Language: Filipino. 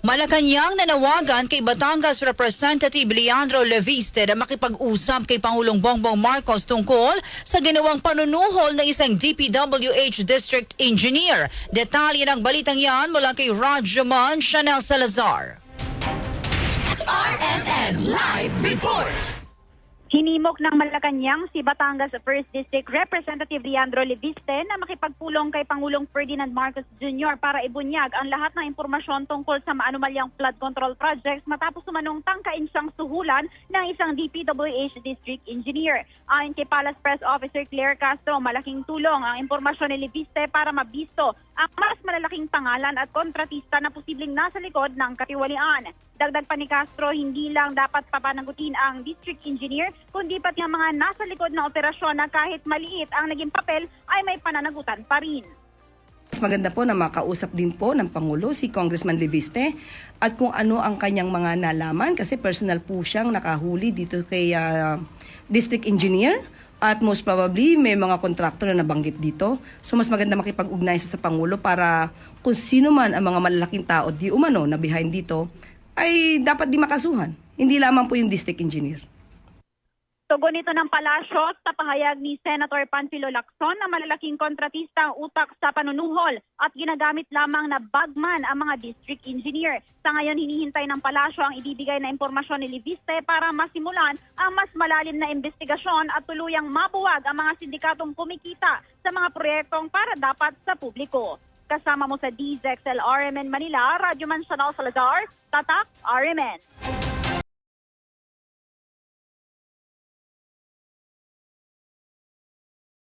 Malacanang nanawagan kay Batangas Representative Leandro Leviste na makipag-usap kay Pangulong Bongbong Marcos tungkol sa ginawang panunuhol ng isang DPWH District Engineer. Detalye ng balitang yan mula kay Rajaman Chanel Salazar. RMN Live Report. Hinimok ng Malacanang si Batangas 1st District Representative Leandro Leviste na makipagpulong kay Pangulong Ferdinand Marcos Jr. para ibunyag ang lahat ng impormasyon tungkol sa maanumalyang flood control projects matapos sumanong tangkain siyang suhulan ng isang DPWH District Engineer. Ayon kay Palace Press Officer Claire Castro, malaking tulong ang impormasyon ni Leviste para mabisto ang mas malalaking pangalan at kontratista na posibleng nasa likod ng katiwalian. Dagdag pa ni Castro, hindi lang dapat papanagutin ang district engineer, kundi pati ang mga nasa likod ng operasyon na kahit maliit ang naging papel ay may pananagutan pa rin. Mas maganda po na makausap din po ng Pangulo si Congressman Leviste at kung ano ang kanyang mga nalaman kasi personal po siyang nakahuli dito kay ah, District Engineer at most probably may mga kontraktor na nabanggit dito. So mas maganda makipag-ugnay siya sa Pangulo para kung sino man ang mga malalaking tao di umano na behind dito ay dapat di makasuhan. Hindi lamang po yung District Engineer. Tugon ito ng palasyo sa pahayag ni Senator Panfilo Lacson na malalaking kontratista ang utak sa panunuhol at ginagamit lamang na bagman ang mga district engineer. Sa ngayon, hinihintay ng palasyo ang ibibigay na impormasyon ni Liviste para masimulan ang mas malalim na investigasyon at tuluyang mabuwag ang mga sindikatong kumikita sa mga proyektong para dapat sa publiko. Kasama mo sa DZXL RMN Manila, Radyo Man Chanel Salazar, Tatak RMN.